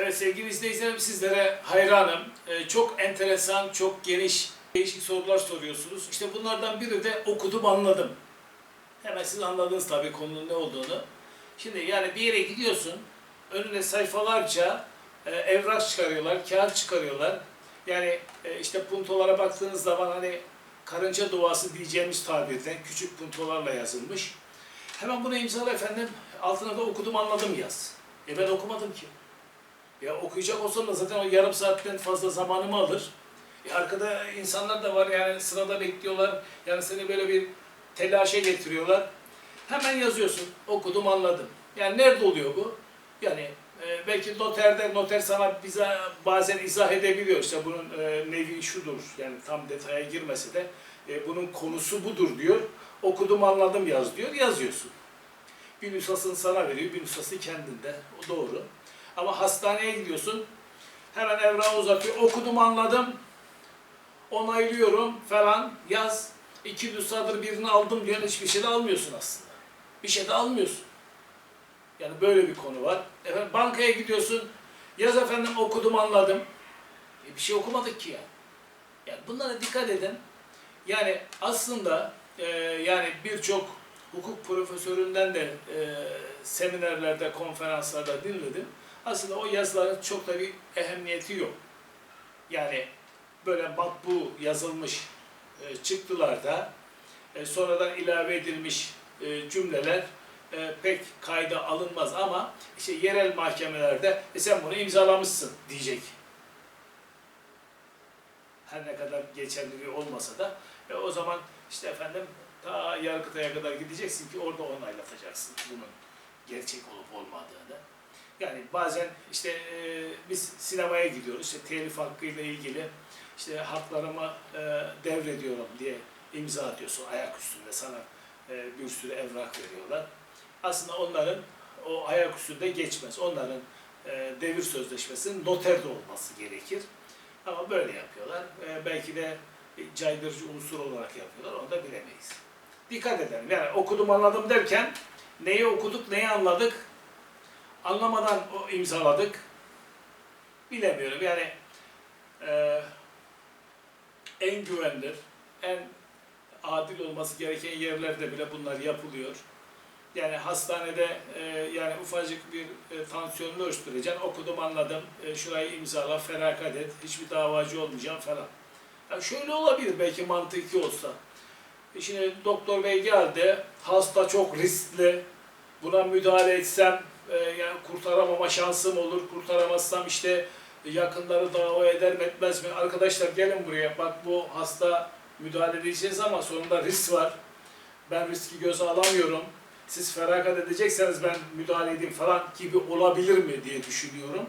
Evet sevgili izleyicilerim sizlere hayranım. Ee, çok enteresan, çok geniş, değişik sorular soruyorsunuz. İşte bunlardan biri de okudum anladım. Hemen siz anladınız tabii konunun ne olduğunu. Şimdi yani bir yere gidiyorsun, önüne sayfalarca e, evrak çıkarıyorlar, kağıt çıkarıyorlar. Yani e, işte puntolara baktığınız zaman hani karınca duası diyeceğimiz tabirden küçük puntolarla yazılmış. Hemen bunu imzala efendim, altına da okudum anladım yaz. E ben okumadım ki. Ya okuyacak olsam da zaten o yarım saatten fazla zamanımı alır. E arkada insanlar da var yani sırada bekliyorlar. Yani seni böyle bir telaşa getiriyorlar. Hemen yazıyorsun. Okudum anladım. Yani nerede oluyor bu? Yani e, belki noterde noter sana bize bazen izah edebiliyor. İşte bunun e, nevi şudur. Yani tam detaya girmese de e, bunun konusu budur diyor. Okudum anladım yaz diyor. Yazıyorsun. Bir nüshasını sana veriyor, bir nüshası kendinde. O doğru. Ama hastaneye gidiyorsun, hemen evrağı uzatıyor, okudum anladım, onaylıyorum falan, yaz. İki nüshadır birini aldım diyorsun, hiçbir şey de almıyorsun aslında. Bir şey de almıyorsun. Yani böyle bir konu var. Efendim bankaya gidiyorsun, yaz efendim okudum anladım. E bir şey okumadık ki ya. Yani bunlara dikkat edin. Yani aslında e, yani birçok hukuk profesöründen de e, seminerlerde, konferanslarda dinledim. Aslında o yazıların çok da bir ehemmiyeti yok. Yani böyle matbu yazılmış e, çıktılarda e, sonradan ilave edilmiş e, cümleler e, pek kayda alınmaz ama işte yerel mahkemelerde e, sen bunu imzalamışsın diyecek. Her ne kadar geçerliliği olmasa da e, o zaman işte efendim ta Yargıtay'a kadar gideceksin ki orada onaylatacaksın bunun gerçek olup olmadığını. Yani bazen işte e, biz sinemaya gidiyoruz, işte telif hakkıyla ilgili işte haklarımı e, devrediyorum diye imza atıyorsun ayak üstünde sana e, bir sürü evrak veriyorlar. Aslında onların o ayak üstünde geçmez. Onların e, devir sözleşmesinin noterde olması gerekir. Ama böyle yapıyorlar. Belki de caydırıcı unsur olarak yapıyorlar. Onu da bilemeyiz. Dikkat edelim. Yani okudum anladım derken neyi okuduk, neyi anladık anlamadan o imzaladık. Bilemiyorum. Yani e, en güvenilir, en adil olması gereken yerlerde bile bunlar yapılıyor. Yani hastanede e, yani ufacık bir e, tansiyonunu ölçtüreceksin. Okudum anladım. E, şurayı imzala, feragat et. Hiçbir davacı olmayacağım falan. Ya şöyle olabilir belki mantıki olsa. E şimdi doktor bey geldi. Hasta çok riskli. Buna müdahale etsem e, yani kurtaramama şansım olur. Kurtaramazsam işte yakınları dava eder mi etmez mi? Arkadaşlar gelin buraya. Bak bu hasta müdahale edeceğiz ama sonunda risk var. Ben riski göze alamıyorum. Siz feragat edecekseniz ben müdahale edeyim falan gibi olabilir mi diye düşünüyorum.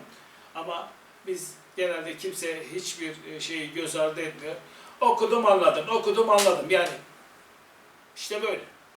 Ama biz genelde kimse hiçbir e, şeyi göz ardı etmiyor. Okudum anladım, okudum anladım. Yani işte böyle.